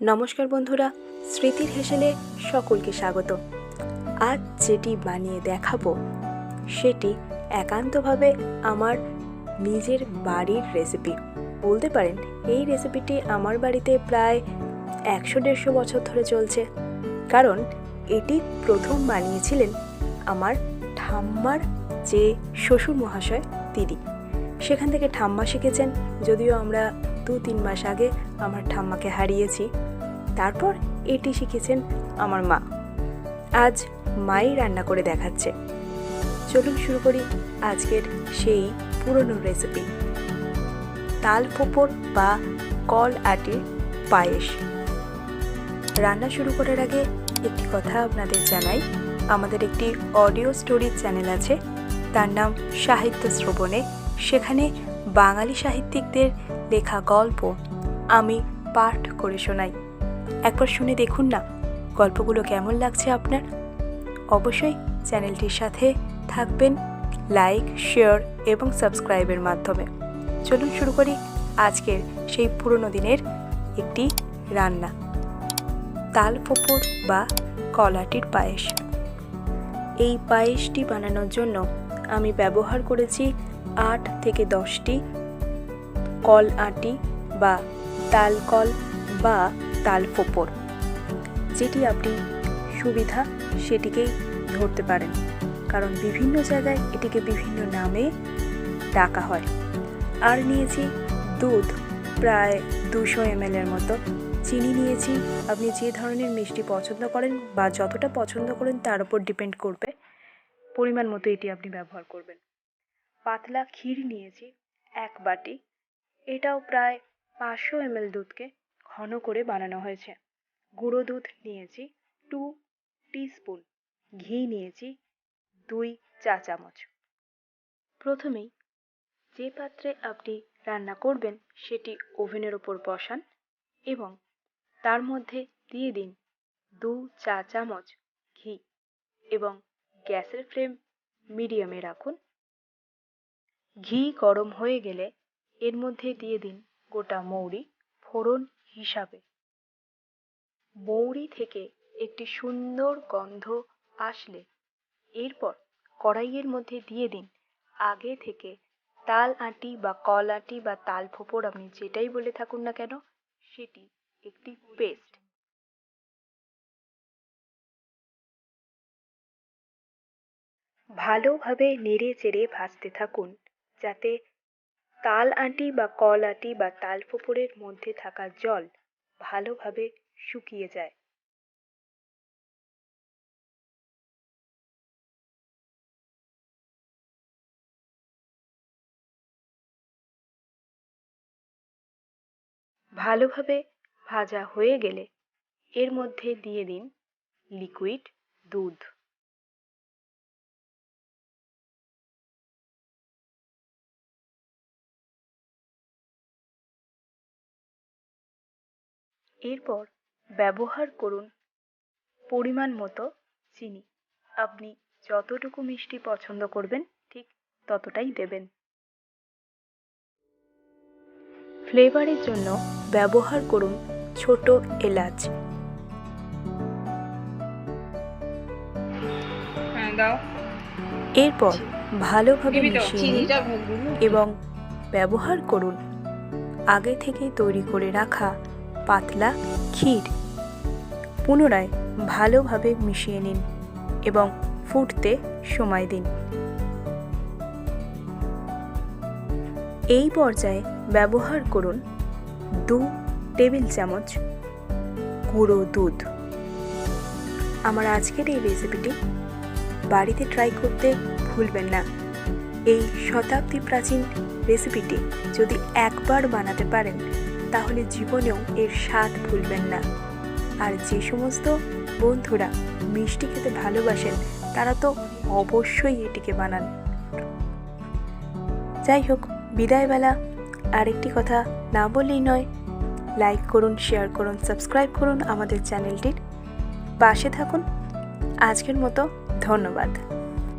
নমস্কার বন্ধুরা, স্মৃতির হেসেলে সকলকে স্বাগত। আজ যেটি বানিয়ে দেখাবো, সেটি একান্তভাবে আমার নিজের বাড়ির রেসিপি বলতে পারেন, এই রেসিপিটি আমার বাড়িতে প্রায় একশো দেড়শো বছর ধরে চলছে। কারণ, এটি প্রথম বানিয়েছিলেন আমার ঠাম্মার যে শ্বশুর মহাশয় দিদি সেখান থেকে ঠাম্মা শিখেছেন, যদিও আমরা দু তিন মাস আগে আমার ঠাম্মাকে হারিয়েছি। তারপর এটি শিখেছেন আমার মা। আজ মাই রান্না করে দেখাচ্ছে। চলুন শুরু করি আজকের সেই পুরনো রেসিপি তাল ফোপর বা কল আটির পায়েস। রান্না শুরু করার আগে একটি কথা আপনাদের জানাই। আমাদের একটি অডিও স্টোরি চ্যানেল আছে। তার নাম সাহিত্য শ্রবণে। সেখানে বাঙালি সাহিত্যিকদের লেখা গল্প আমি পাঠ করে শোনাই। একবার শুনে দেখুন না, গল্পগুলো কেমন লাগছে আপনার? অবশ্যই চ্যানেলটির সাথে থাকবেন, লাইক, শেয়ার এবং সাবস্ক্রাইবের মাধ্যমে। চলুন শুরু করি আজকের সেই পুরনো দিনের একটি রান্না। তাল ফোপর বা কলাটির পায়েস। এই পায়েসটি বানানোর জন্য আমি ব্যবহার করেছি আট থেকে দশটি কল আটি বা তাল কল বা তাল ফোপর। যেটি আপনি সুবিধা সেটিকেই ধরতে পারেন। কারণ বিভিন্ন জায়গায় এটিকে বিভিন্ন নামে ডাকা হয়। আর নিয়েছি দুধ, প্রায় দুশো এম এর মতো। চিনি নিয়েছি, আপনি যে ধরনের মিষ্টি পছন্দ করেন বা যতটা পছন্দ করেন তার উপর ডিপেন্ড করবে পরিমাণ মতো এটি আপনি ব্যবহার করবেন। পাতলা ক্ষীর নিয়েছি এক বাটি। এটাও প্রায় পাঁচশো এম দুধকে ঘন করে বানানো হয়েছে। গুঁড়ো দুধ নিয়েছি টু টিস্পুন ঘি নিয়েছি দুই চা চামচ। প্রথমেই যে পাত্রে আপনি রান্না করবেন সেটি ওভেনের ওপর বসান এবং তার মধ্যে দিয়ে দিন দু চা চামচ ঘি এবং গ্যাসের ফ্লেম মিডিয়ামে রাখুন। ঘি গরম হয়ে গেলে এর মধ্যে দিয়ে দিন গোটা মৌরি, ফোড়ন হিসাবে। মৌরি থেকে একটি সুন্দর গন্ধ আসলে। এরপর কড়াইয়ের মধ্যে দিয়ে দিন। আগে থেকে তাল আটি বা কল আটি বা তাল ফোপর আপনি যেটাই বলে থাকুন না কেন, সেটি একটি পেস্ট। ভালোভাবে নেড়ে চেড়ে ভাজতে থাকুন, যাতে তাল আটি বা কল আটি বা তাল ফোপরের মধ্যে থাকা জল ভালোভাবে শুকিয়ে যায়। ভালোভাবে ভাজা হয়ে গেলে এর মধ্যে দিয়ে দিন লিকুইড দুধ। এরপর ব্যবহার করুন পরিমাণ মতো চিনি। আপনি যতটুকু মিষ্টি পছন্দ করবেন ঠিক ততটাই দেবেন। ফ্লেভারের জন্য ব্যবহার করুন ছোট এলাচ। হ্যাঁ এরপর ভালোভাবে মিশিয়ে নিন এবং ব্যবহার করুন। আগে থেকে তৈরি করে রাখা পাতলা, ক্ষীর। পুনরায় ভালোভাবে মিশিয়ে নিন এবং ফুটতে সময় দিন। এই পর্যায়ে ব্যবহার করুন দু টেবিল চামচ গুঁড়ো দুধ। আমার আজকের এই রেসিপিটি বাড়িতে ট্রাই করতে ভুলবেন না। এই শতাব্দী প্রাচীন রেসিপিটি যদি একবার বানাতে পারেন তাহলে জীবনেও এর স্বাদ ভুলবেন না। আর যে সমস্ত বন্ধুরা মিষ্টি খেতে ভালোবাসেন, তারা তো অবশ্যই এটিকে বানান। যাই হোক বিদায়বেলা আরেকটি কথা না বললেই নয়, লাইক করুন, শেয়ার করুন, সাবস্ক্রাইব করুন আমাদের চ্যানেলটির পাশে থাকুন। আজকের মতো ধন্যবাদ।